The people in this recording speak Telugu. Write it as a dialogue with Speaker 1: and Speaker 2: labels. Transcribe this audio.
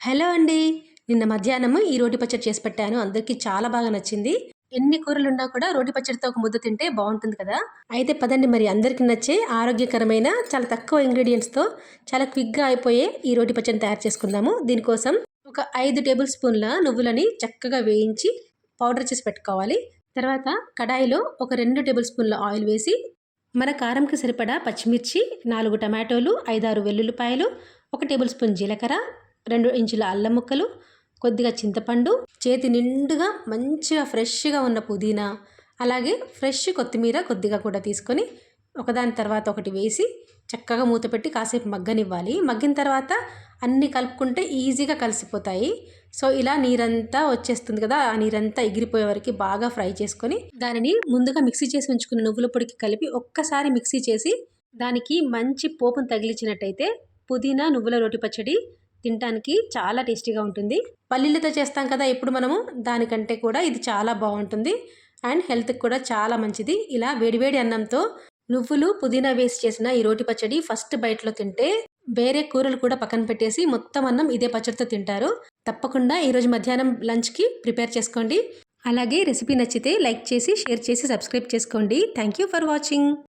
Speaker 1: హలో అండి. నిన్న మధ్యాహ్నం ఈ రోటి పచ్చడి చేసి పెట్టాను. అందరికీ చాలా బాగా నచ్చింది. ఎన్ని కూరలు ఉన్నా కూడా రోటి పచ్చడితో ఒక ముద్ద తింటే బాగుంటుంది కదా. అయితే పదండి మరి అందరికీ నచ్చే ఆరోగ్యకరమైన చాలా తక్కువ ఇంగ్రీడియంట్స్తో చాలా క్విక్గా అయిపోయే ఈ రోటి పచ్చడిని తయారు చేసుకుందాము. దీనికోసం ఒక ఐదు టేబుల్ స్పూన్ల నువ్వులని చక్కగా వేయించి పౌడర్ చేసి పెట్టుకోవాలి. తర్వాత కడాయిలో ఒక రెండు టేబుల్ స్పూన్ల ఆయిల్ వేసి మన కారంకి సరిపడా పచ్చిమిర్చి నాలుగు టమాటోలు ఐదారు వెల్లుల్లిపాయలు ఒక టేబుల్ స్పూన్ జీలకర్ర రెండు ఇంచుల అల్లం ముక్కలు కొద్దిగా చింతపండు చేతి నిండుగా మంచిగా ఫ్రెష్గా ఉన్న పుదీనా అలాగే ఫ్రెష్ కొత్తిమీర కొద్దిగా కూడా తీసుకొని ఒకదాని తర్వాత ఒకటి వేసి చక్కగా మూత పెట్టి కాసేపు మగ్గనివ్వాలి. మగ్గిన తర్వాత అన్నీ కలుపుకుంటే ఈజీగా కలిసిపోతాయి. సో ఇలా నీరంతా వచ్చేస్తుంది కదా ఆ నీరంతా ఎగిరిపోయే వరకు బాగా ఫ్రై చేసుకొని దానిని ముందుగా మిక్సీ చేసి ఉంచుకున్న నువ్వుల పొడికి కలిపి ఒక్కసారి మిక్సీ చేసి దానికి మంచి పోపును తగిలించినట్టయితే పుదీనా నువ్వుల రోటి పచ్చడి తినడానికి చాలా టేస్టీగా ఉంటుంది. పల్లీలతో చేస్తాం కదా ఇప్పుడు మనము? దానికంటే కూడా ఇది చాలా బాగుంటుంది. అండ్ హెల్త్కి కూడా చాలా మంచిది. ఇలా వేడివేడి అన్నంతో నువ్వులు పుదీనా వేసి చేసిన ఈ రోటి పచ్చడి ఫస్ట్ బయటలో తింటే వేరే కూరలు కూడా పక్కన పెట్టేసి మొత్తం అన్నం ఇదే పచ్చడితో తింటారు. తప్పకుండా ఈరోజు మధ్యాహ్నం లంచ్కి ప్రిపేర్ చేసుకోండి. అలాగే రెసిపీ నచ్చితే లైక్ చేసి షేర్ చేసి సబ్స్క్రైబ్ చేసుకోండి. Thank you for watching.